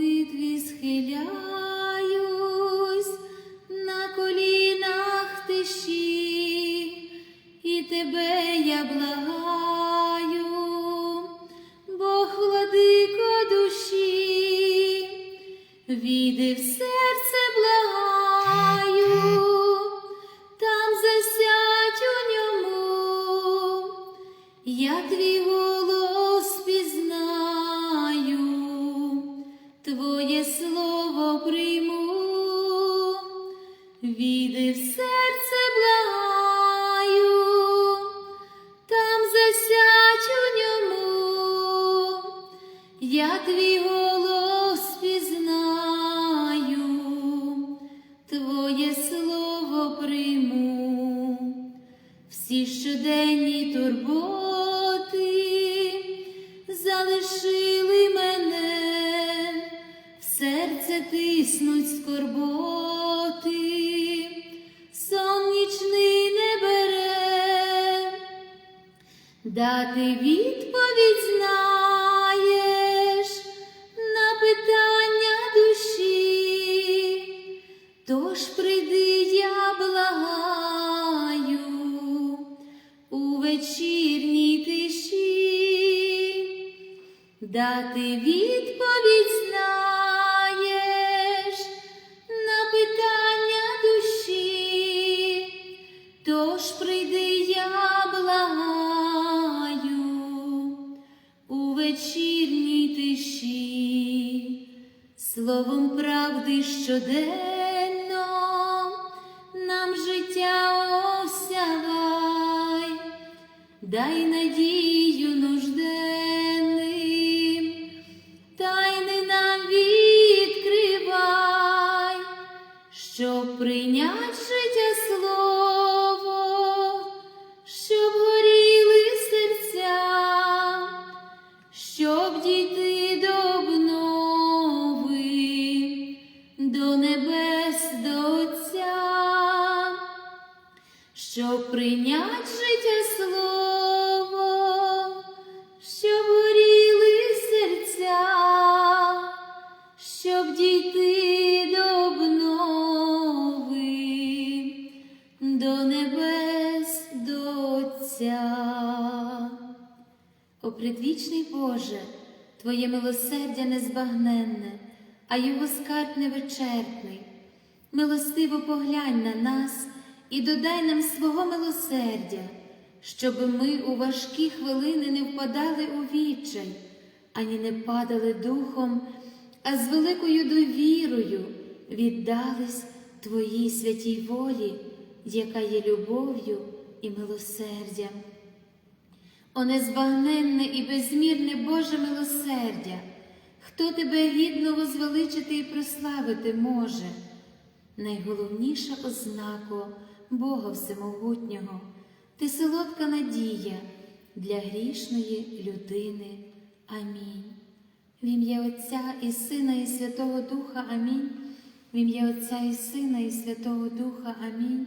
молитві схиляюсь, тиснуть скорботи, сон нічний не бере, дати відповідь знаєш на питання душі, тож прийди, я благаю у вечірній тиші, дати відповідь правди Отця. О предвічний Боже, Твоє милосердя незбагненне, а його скарб невичерпний. Милостиво поглянь на нас і додай нам свого милосердя, щоб ми у важкі хвилини не впадали у відчай, ані не падали духом, а з великою довірою віддались Твоїй святій волі, яка є любов'ю і милосердям. О незбагненне і безмірне Боже милосердя, хто тебе гідно возвеличити і прославити може? Найголовніша ознака Бога Всемогутнього, ти солодка надія для грішної людини. Амінь. В ім'я Отця і Сина, і Святого Духа Амінь. В ім'я Отця і Сина, і Святого Духа Амінь.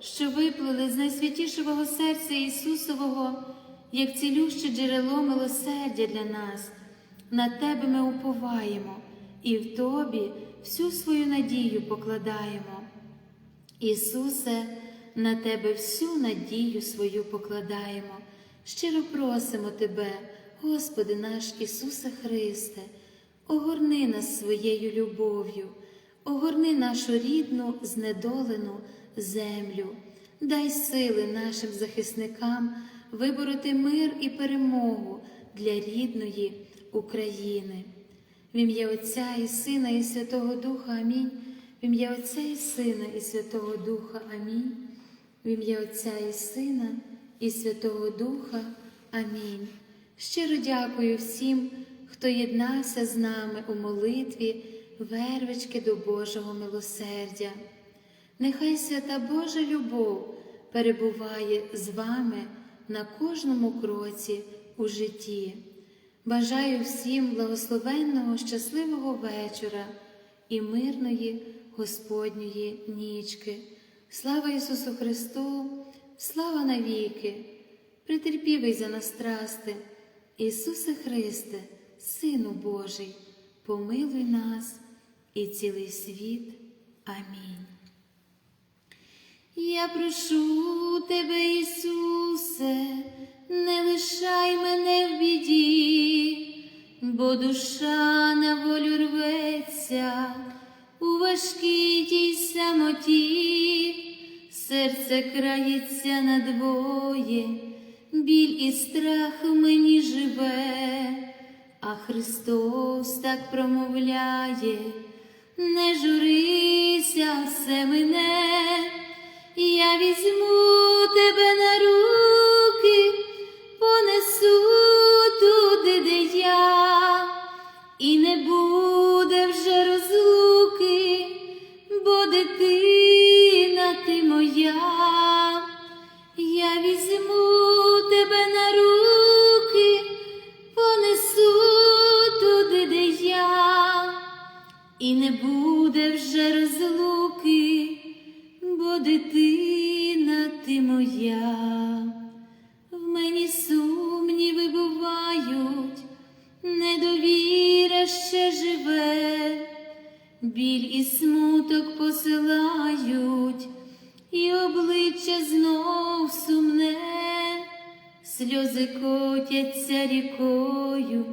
що виплили з найсвятішого серця Ісусового, як цілюще джерело милосердя для нас, на Тебе ми уповаємо і в Тобі всю свою надію покладаємо. Ісусе, на Тебе всю надію свою покладаємо, щиро просимо Тебе, Господи наш Ісусе Христе, огорни нас своєю любов'ю, огорни нашу рідну, знедолену землю, дай сили нашим захисникам вибороти мир і перемогу для рідної України. В ім'я Отця і Сина, і Святого Духа Амінь. В ім'я Отця і Сина, і Святого Духа Амінь. В ім'я Отця і Сина, і Святого Духа Амінь. Щиро дякую всім, хто єднався з нами у молитві, вервички до Божого милосердя. Нехай свята Божа любов перебуває з вами на кожному кроці у житті. Бажаю всім благословенного, щасливого вечора і мирної Господньої нічки. Слава Ісусу Христу, слава навіки, притерпівий за нас страсти, Ісусе Христе, Сину Божий, помилуй нас і цілий світ. Амінь. Я прошу тебе, Ісусе, не лишай мене в біді, бо душа на волю рветься у важкій тій самоті, серце крається надвоє, біль і страх мені живе, а Христос так промовляє, не журися, все мене. Я візьму тебе на руки, понесу туди, де я, біль і смуток посилають, і обличчя знов сумне, сльози котяться рікою,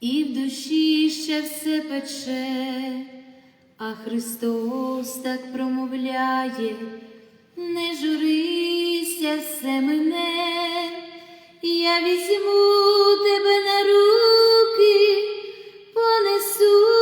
і в душі ще все пече. А Христос так промовляє, не журися все мене, я візьму тебе на руки, понесу